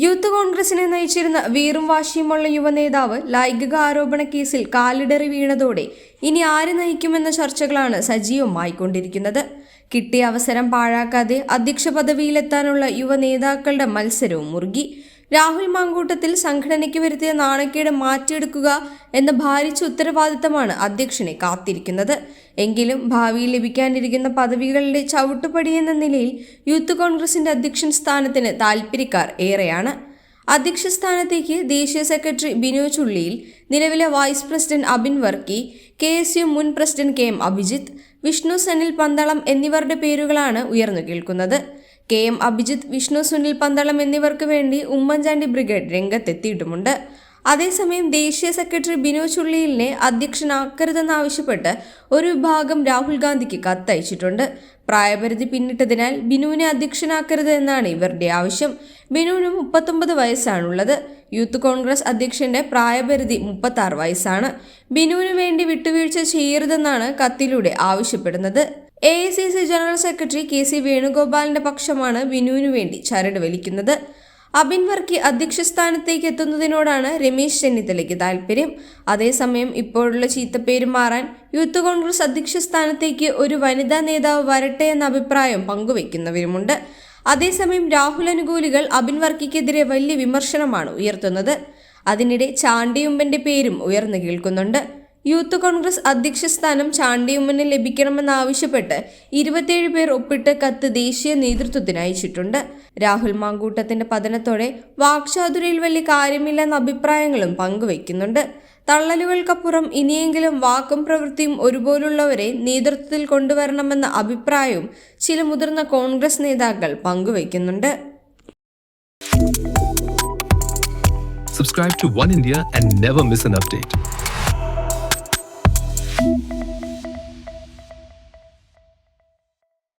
Youth കോൺഗ്രസിനെ നയിച്ചിരുന്ന വീറും വാശിയുമുള്ള യുവനേതാവ് ലൈംഗിക ആരോപണ കേസിൽ കാലിടറി വീണതോടെ ഇനി ആര് നയിക്കുമെന്ന ചർച്ചകളാണ് സജീവമായിക്കൊണ്ടിരിക്കുന്നത്. കിട്ടിയ അവസരം പാഴാക്കാതെ അധ്യക്ഷ പദവിയിലെത്താനുള്ള യുവനേതാക്കളുടെ മത്സരവും മുറുകി. രാഹുൽ മാങ്കൂട്ടത്തിൽ സംഘടനയ്ക്ക് വരുത്തിയ നാണക്കേട് മാറ്റിയെടുക്കുക എന്ന ഭാരിച്ച ഉത്തരവാദിത്തമാണ് അധ്യക്ഷനെ കാത്തിരിക്കുന്നത്. എങ്കിലും ഭാവിയിൽ ലഭിക്കാനിരിക്കുന്ന പദവികളുടെ ചവിട്ടുപടി എന്ന നിലയിൽ യൂത്ത് കോൺഗ്രസിന്റെ അധ്യക്ഷൻ സ്ഥാനത്തിന് താൽപ്പര്യക്കാർ ഏറെയാണ്. അധ്യക്ഷ സ്ഥാനത്തേക്ക് ദേശീയ സെക്രട്ടറി ബിനോയ് ചുള്ളിയിൽ നിലവിലെ vice president Abin Varkey K S U മുൻ president K M Abhijith Vishnu Sanil Pandalam എന്നിവരുടെ പേരുകളാണ് ഉയർന്നു കേൾക്കുന്നത്. കെ എം അഭിജിത്ത് വിഷ്ണു സുനിൽ പന്തളം എന്നിവർക്ക് വേണ്ടി ഉമ്മൻചാണ്ടി ബ്രിഗേഡ് രംഗത്തെത്തിയിട്ടുമുണ്ട്. അതേസമയം ദേശീയ സെക്രട്ടറി ബിനോയ് ചുള്ളിയിലിനെ അധ്യക്ഷനാക്കരുതെന്നാവശ്യപ്പെട്ട് ഒരു വിഭാഗം രാഹുൽ ഗാന്ധിക്ക് കത്തയച്ചിട്ടുണ്ട്. പ്രായപരിധി പിന്നിട്ടതിനാൽ ബിനുവിനെ അധ്യക്ഷനാക്കരുത് എന്നാണ് ഇവരുടെ ആവശ്യം. ബിനുവിന് മുപ്പത്തൊമ്പത് വയസ്സാണുള്ളത്. യൂത്ത് കോൺഗ്രസ് അധ്യക്ഷന്റെ പ്രായപരിധി മുപ്പത്തി ആറ് വയസ്സാണ്. ബിനുവിന് വേണ്ടി വിട്ടുവീഴ്ച ചെയ്യരുതെന്നാണ് കത്തിലൂടെ ആവശ്യപ്പെടുന്നത്. A I C C general secretary K C വേണുഗോപാലിന്റെ പക്ഷമാണ് ബിനുവിനു വേണ്ടി ചരട് വലിക്കുന്നത്. അബിൻ വർക്കി അധ്യക്ഷ സ്ഥാനത്തേക്ക് എത്തുന്നതിനോടാണ് രമേശ് ചെന്നിത്തലയ്ക്ക് താല്പര്യം അതേസമയം ഇപ്പോഴുള്ള ചീത്തപ്പേര് മാറാൻ യൂത്ത് കോൺഗ്രസ് അധ്യക്ഷ സ്ഥാനത്തേക്ക് ഒരു വനിതാ നേതാവ് വരട്ടെ എന്ന അഭിപ്രായം പങ്കുവെക്കുന്നവരുമുണ്ട്. അതേസമയം രാഹുൽ അനുകൂലികൾ അബിൻ വർക്കിക്കെതിരെ വലിയ വിമർശനമാണ് ഉയർത്തുന്നത്. അതിനിടെ ചാണ്ടിയുമ്പന്റെ പേരും ഉയർന്നു കേൾക്കുന്നുണ്ട്. യൂത്ത് കോൺഗ്രസ് അധ്യക്ഷ സ്ഥാനം ചാണ്ടിയുമ്മന് ലഭിക്കണമെന്നാവശ്യപ്പെട്ട് ഇരുപത്തിയേഴ് പേർ ഒപ്പിട്ട് കത്ത് ദേശീയ നേതൃത്വത്തിന് അയച്ചിട്ടുണ്ട്. രാഹുൽ മാങ്കൂട്ടത്തിന്റെ പതനത്തോടെ വാക്ചാതുരയിൽ വലിയ കാര്യമില്ലെന്ന അഭിപ്രായങ്ങളും പങ്കുവയ്ക്കുന്നുണ്ട്. തള്ളലുകൾക്കപ്പുറം ഇനിയെങ്കിലും വാക്കും പ്രവൃത്തിയും ഒരുപോലുള്ളവരെ നേതൃത്വത്തിൽ കൊണ്ടുവരണമെന്ന അഭിപ്രായവും ചില മുതിർന്ന കോൺഗ്രസ് നേതാക്കൾ പങ്കുവയ്ക്കുന്നുണ്ട്. Subscribe to One India and never miss an update.